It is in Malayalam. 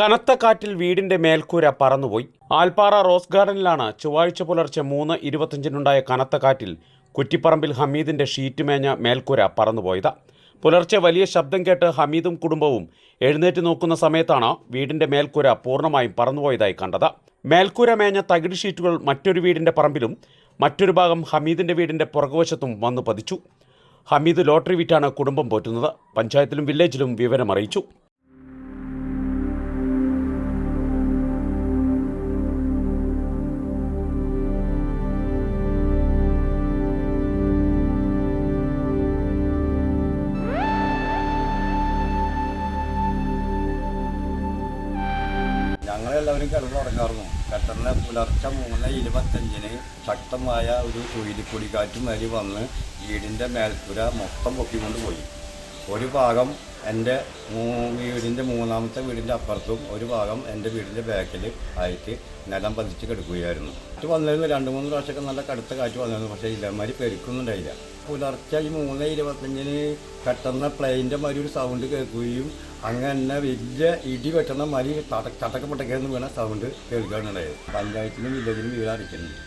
കനത്ത കാറ്റിൽ വീടിന്റെ മേൽക്കൂര പറന്നുപോയി. ആൽപ്പാറ റോസ് ഗാർഡനിലാണ് ചൊവ്വാഴ്ച പുലർച്ചെ മൂന്ന് ഇരുപത്തഞ്ചിനുണ്ടായ കനത്ത കാറ്റിൽ കുറ്റിപ്പറമ്പിൽ ഹമീദിന്റെ ഷീറ്റ് മേഞ്ഞ മേൽക്കൂര പറന്നുപോയത്. പുലർച്ചെ വലിയ ശബ്ദം കേട്ട് ഹമീദും കുടുംബവും എഴുന്നേറ്റ് നോക്കുന്ന സമയത്താണ് വീടിന്റെ മേൽക്കൂര പൂർണമായും പറന്നുപോയതായി കണ്ടത്. മേൽക്കൂര മേഞ്ഞ തകിട് ഷീറ്റുകൾ മറ്റൊരു വീടിന്റെ പറമ്പിലും മറ്റൊരു ഭാഗം ഹമീദിന്റെ വീടിന്റെ പുറകുവശത്തും വന്നു പതിച്ചു. ഹമീദ് ലോട്ടറി വിറ്റാണ് കുടുംബം പോറ്റുന്നത്. പഞ്ചായത്തിലും വില്ലേജിലും വിവരമറിയിച്ചു. ഞങ്ങളെല്ലാവരും കിടന്നുറങ്ങാറുന്നു പെട്ടെന്ന് പുലർച്ചെ മൂന്ന് ഇരുപത്തഞ്ചിന് ശക്തമായ ഒരു ചുഴലിക്കൊടിക്കാറ്റും അരി വന്ന് വീടിന്റെ മേൽക്കുര മൊത്തം പൊക്കിക്കൊണ്ട് പോയി ഒരു ഭാഗം എന്റെ വീടിന്റെ മൂന്നാമത്തെ വീടിന്റെ അപ്പുറത്തും ഒരു ഭാഗം എന്റെ വീടിന്റെ ബാക്കിൽ ആയിട്ട് നിലം പതിച്ച് കിടക്കുകയായിരുന്നു. കാറ്റ് വന്നിരുന്നു രണ്ട് മൂന്ന് പ്രാവശ്യമൊക്കെ നല്ല കടുത്ത കാറ്റ് വന്നിരുന്നു പക്ഷേ ഇല്ലമാതിരി പെരുക്കുന്നുണ്ടായില്ല. പുലർച്ചെ ഈ മൂന്ന് ഇരുപത്തഞ്ചിന് പെട്ടെന്ന് പ്ലെയിന്റെ മാതിരി ഒരു സൗണ്ട് കേൾക്കുകയും അങ്ങനെ വലിയ ഇടി വെട്ടണ മാതിരി തട ചട്ടക്കപ്പട്ടക്കെന്ന് വീണ സൗണ്ട് കേൾക്കാനുണ്ടായത് പഞ്ചായത്തിനും വില്ലേജിനും വീട് അറിയിക്കുന്നുണ്ട്